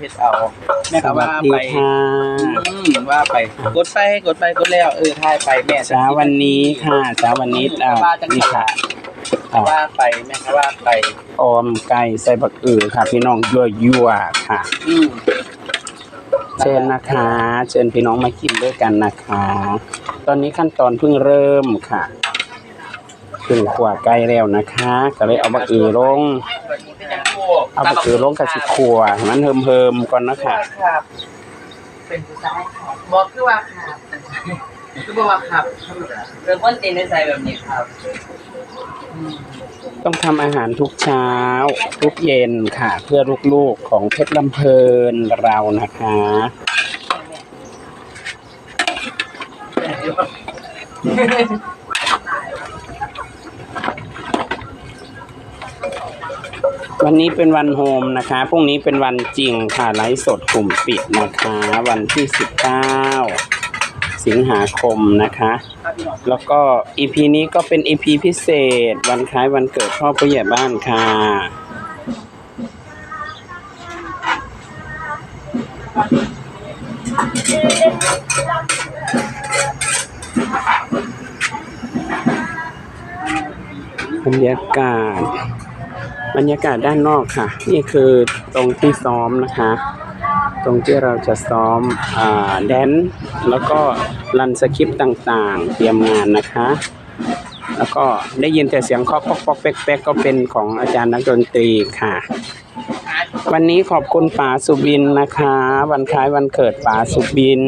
เฮ็ดเอาแม่สก็วัว่าสดีไปค่ะอืมว่าไปกดไปกดไปกดแล้ว เออทายไปแม่เช้าวันนี้ค่ะเช้าวันนี้อ่าว่าจังนี่ค่ะค่ะว่าไปแม่ก็ว่าไป ออมไก่ใส่บักอือค่ะ พี่น้องยั่วยั่วๆค่ะ อืมเชิญนะคะ เชิญพี่น้องมากินด้วยกันนะคะ ตอนนี้ขั้นตอนเพิ่งเริ่มค่ะเพิ่งขัวไก่แล้วนะคะ ก็เลยเอาบักอือลง เอาบักอือลงกับสิขัวให้มันเฮิมเฮิมๆก่อนนะคะครับ เป็นผู้ชายครับบอกคือว่าครับคือบอกว่าครับเริ่มต้นตีนในใจแบบนี้ครับอืมต้องทำอาหารทุกเช้า ทุกเย็นค่ะ เพื่อลูกๆของเพชรลำเพลินเรานะคะ วันนี้เป็นวันโฮมนะคะ พรุ่งนี้เป็นวันจริงค่ะไลฟ์สดกลุ่มปิดนะคะ วันที่ 19 สิงหาคมนะคะ แล้วก็ EP นี้ก็เป็น EP พิเศษ วันคล้ายวันเกิดพ่อผู้ใหญ่บ้านค่ะ บรรยากาศ บรรยากาศด้านนอกค่ะ นี่คือตรงที่ซ้อมนะคะ ตรงที่เราจะซ้อมอแดนแล้วก็รันสคริปต์ต่างๆ เตรียมงานนะคะ แล้วก็ได้ยินแต่เสียงเคาะปอกปอกแป๊กแป๊กก็เป็นของอาจารย์นักดนตรีค่ะ วันนี้ขอบคุณป๋าสุบินนะคะ วันคล้ายวันเกิดป๋าสุบิน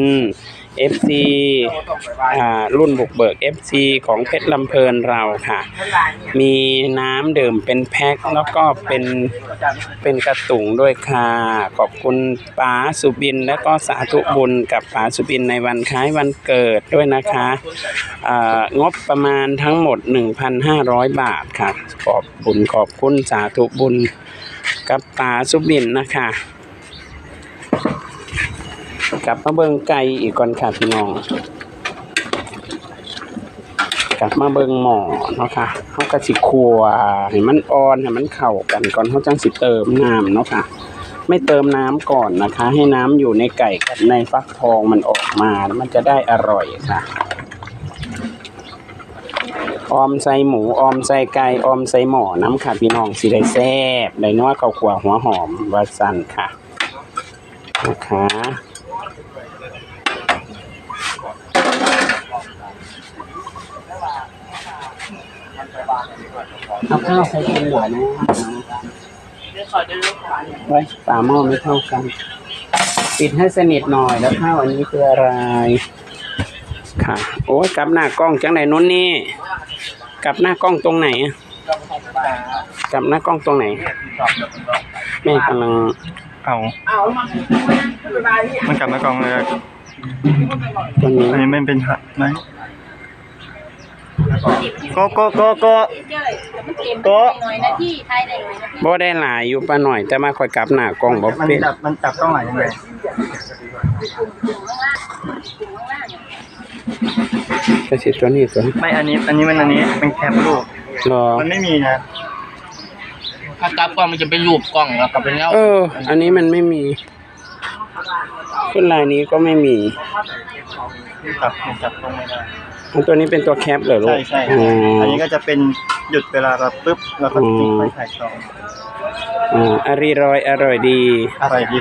FC อ่ารุ่นบุกเบิก FC ของเพชรลำเพลินเราค่ะ มีน้ำดื่มเป็นแพ็คแล้วก็เป็นเป็นกระตุ่งด้วยค่ะ ขอบคุณป๋าสุบินและก็สาธุบุญกับป๋าสุบินในวันคล้ายวันเกิดด้วยนะคะอ่างบประมาณทั้งหมด 1,500 บาทค่ะ ขอบบุญขอบคุณสาธุบุญกับป๋าสุบินนะคะ กลับมาเบิงไก่อีกก่อนค่ะพี่น้อง กลับมาเบิงหม้อเนาะค่ะเขาก็สิคัวให้มันอ่อนให้มันเข้ากันก่อนเขาจังสิเติมน้ำเนาะค่ะ ไม่เติมน้ำก่อนนะคะ ให้น้ำอยู่ในไก่กับในฟักทองมันออกมาแล้วมันจะได้อร่อยค่ะออมใส่หมูออมใส่ไก่ออมใส่หม้อน้ำค่ะพี่น้องสิได้แซ่บได้นัวข้าวขัวหัวหอมวาสันค่ะนะคะ เอาข้าวใส่ถุงเหลือนะเดี๋ยวขอดูลูกค้าเนี่ยไว้ฝาหม้อไม่เท่ากัน ปิดให้สนิทหน่อยแล้วข้าวอันนี้คืออะไร ค่ะ โอ้ยกลับหน้ากล้องจังไหนนู้นนี่ กลับหน้ากล้องตรงไหนอะกลับหน้ากล้องตรงไหนแม่กำลังเอาเอามาขึ้นไปบายพี่มันกลับมากองเลยตรงนี้อันนี้มันเป็นหัดไหม โกโกโกโกเจ้ยแต่มันเต็มโต๊ะหน่อยนะพี่ไทยได้หน่อยนะพี่บ่ได้หลายอยู่ป้าหน่อย แต่มาคอยกลับหน้ากล้องบ่มันเป็นจับมันจับต้องไหนยังไงถุงข้างล่างถุงข้างล่างเนี่ยจะสิตัวนี้ตัวไม่อันนี้ อันนี้มันอันนี้เป็นแคปรูปรอมันไม่มีนะถ้ากลับกล้องมันจะเป็นรูปกล้องแล้วกับเป็นแล้วเออ อันนี้มันไม่มีขึ้นลายนี้ก็ไม่มีจับมันจับต้องไม่ได้ อันตัวนี้เป็นตัวแคปเหรอลูใช่กใช่อ๋ออัอันนี้ก็จะเป็นหยุดเวลาแบบปุ๊บแล้วก็ติ๊กไปถ่ายต่ออ่าอร่อยอร่อยดีอะไรดี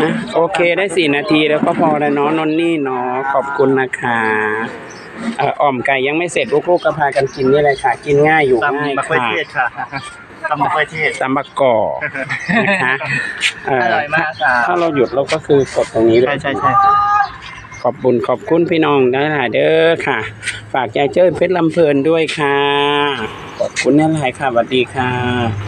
ฮะโอเคได้สี่นาทีแล้วก็พอแล้วเนาะนนนี่เนาะขอบคุณนะคะเอ่ออ่อมไก่ยังไม่เสร็จลูกๆก็พากันกินนี่เลยค่ะ กินง่ายอยู่ตำง่ายมะเขือค่ะเทศค่ะตำมะเขือเทศตำบักกอกนะคะเอร่อยมากค่ะถ้าเราหยุดเราก็คือกดตรงนี้เลย ใช่ใช่ใช่ข อบคุณขอบคุณพี่น้องได้หลายเด้อค่ะ ฝากยายเจ้ยเพชรลำเพลินด้วยค่ะ ขอบคุณนั่นหลายค่ะสวัสดีค่ะ